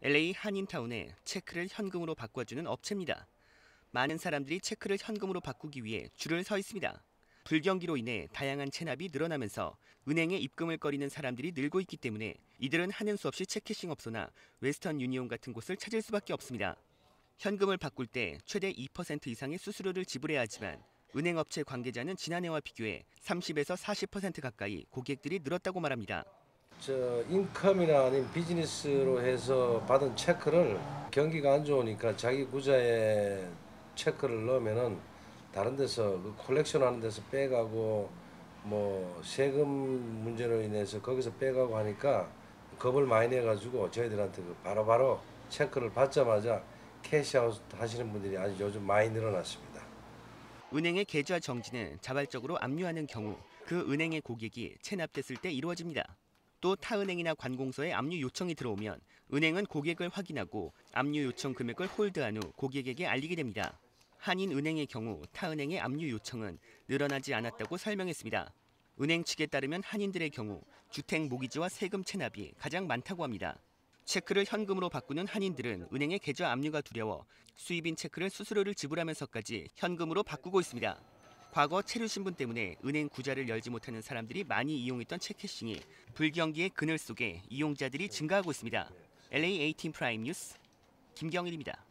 LA 한인타운에 체크를 현금으로 바꿔주는 업체입니다. 많은 사람들이 체크를 현금으로 바꾸기 위해 줄을 서 있습니다. 불경기로 인해 다양한 체납이 늘어나면서 은행에 입금을 꺼리는 사람들이 늘고 있기 때문에 이들은 하는 수 없이 체크싱 업소나 웨스턴 유니온 같은 곳을 찾을 수밖에 없습니다. 현금을 바꿀 때 최대 2% 이상의 수수료를 지불해야 하지만 은행업체 관계자는 지난해와 비교해 30에서 40% 가까이 고객들이 늘었다고 말합니다. 저 인컴이나 아니면 비즈니스로 해서 받은 체크를 경기가 안 좋으니까 자기 구자에 체크를 넣으면은 다른 데서 그 콜렉션 하는 데서 빼가고 뭐 세금 문제로 인해서 거기서 빼가고 하니까 겁을 많이 내가지고 저희들한테 그 바로바로 체크를 받자마자 캐시아웃 하시는 분들이 아주 요즘 많이 늘어났습니다. 은행의 계좌 정지는 자발적으로 압류하는 경우 그 은행의 고객이 체납됐을 때 이루어집니다. 또 타은행이나 관공서에 압류 요청이 들어오면 은행은 고객을 확인하고 압류 요청 금액을 홀드한 후 고객에게 알리게 됩니다. 한인은행의 경우 타은행의 압류 요청은 늘어나지 않았다고 설명했습니다. 은행 측에 따르면 한인들의 경우 주택 모기지와 세금 체납이 가장 많다고 합니다. 체크를 현금으로 바꾸는 한인들은 은행의 계좌 압류가 두려워 수입인 체크를 수수료를 지불하면서까지 현금으로 바꾸고 있습니다. 과거 체류 신분 때문에 은행 구자를 열지 못하는 사람들이 많이 이용했던 체크싱이 불경기의 그늘 속에 이용자들이 증가하고 있습니다. LA 18 프라임 뉴스 김경일입니다.